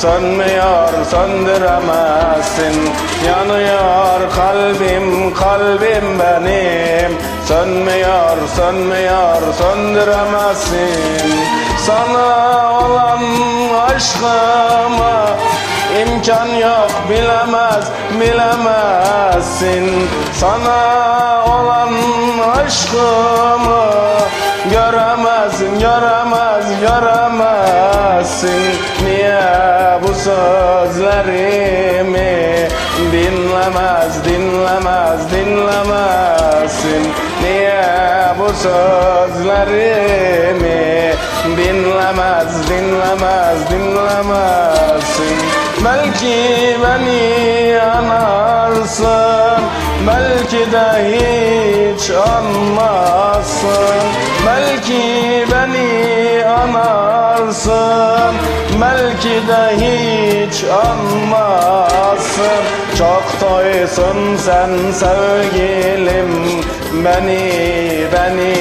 sönmüyor, söndüremezsin Yanıyor kalbim, kalbim benim. Sönmüyor, sönmüyor, söndüremezsin Sana olan aşkıma imkan yok bilemez, bilemezsin. Sana olan aşkımı göremez, göremez, göremezsin. Niye sözlerimi dinlemez, dinlemez, dinlemezsin Niye bu sözlerimi dinlemez, dinlemez, dinlemezsin Belki beni anarsın Belki de hiç anmazsın Belki beni anarsın Belki de hiç anmazsın Çok toysun sen sevgilim Beni, beni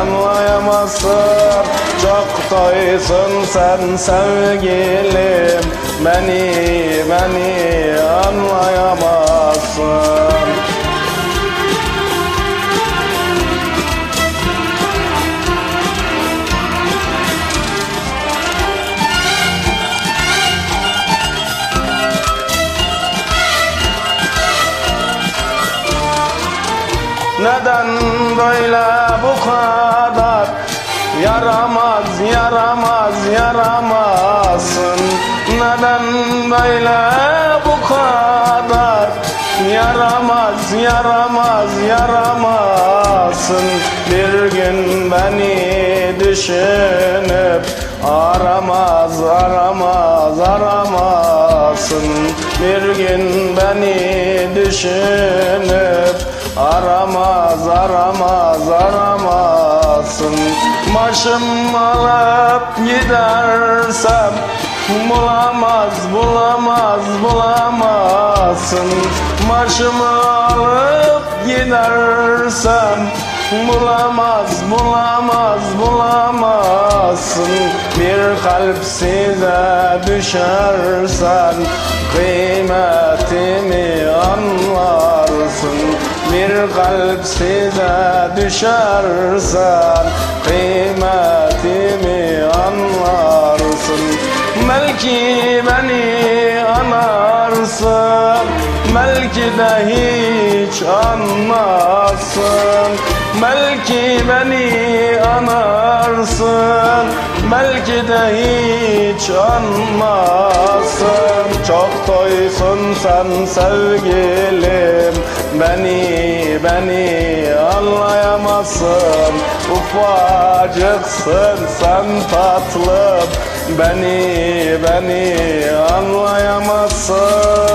anlayamazsın Çok toysun sen sevgilim Beni, beni anlayamazsın Neden böyle bu kadar? Yaramaz, yaramaz, yaramazsın Neden böyle bu kadar? Yaramaz, yaramaz, yaramazsın Bir gün beni düşünüp Aramaz, aramaz, aramazsın. Bir gün beni düşünüp Aramaz, aramaz, aramazsın Başım alıp gidersem Bulamaz, bulamaz, bulamazsın. Başımı alıp gidersem Bulamaz, bulamaz, bulamazsın. Bir kalp size düşersen Kıymetimi anlarsın kalp size düşersen Kıymetimi anlarsın. Belki beni anarsın. Belki de hiç anmazsın Belki beni anarsın. Belki de hiç anmazsın Çok toysun sen sevgilim. Beni, beni anlayamazsın. Ufacıksın sen tatlım. Beni, beni anlayamazsın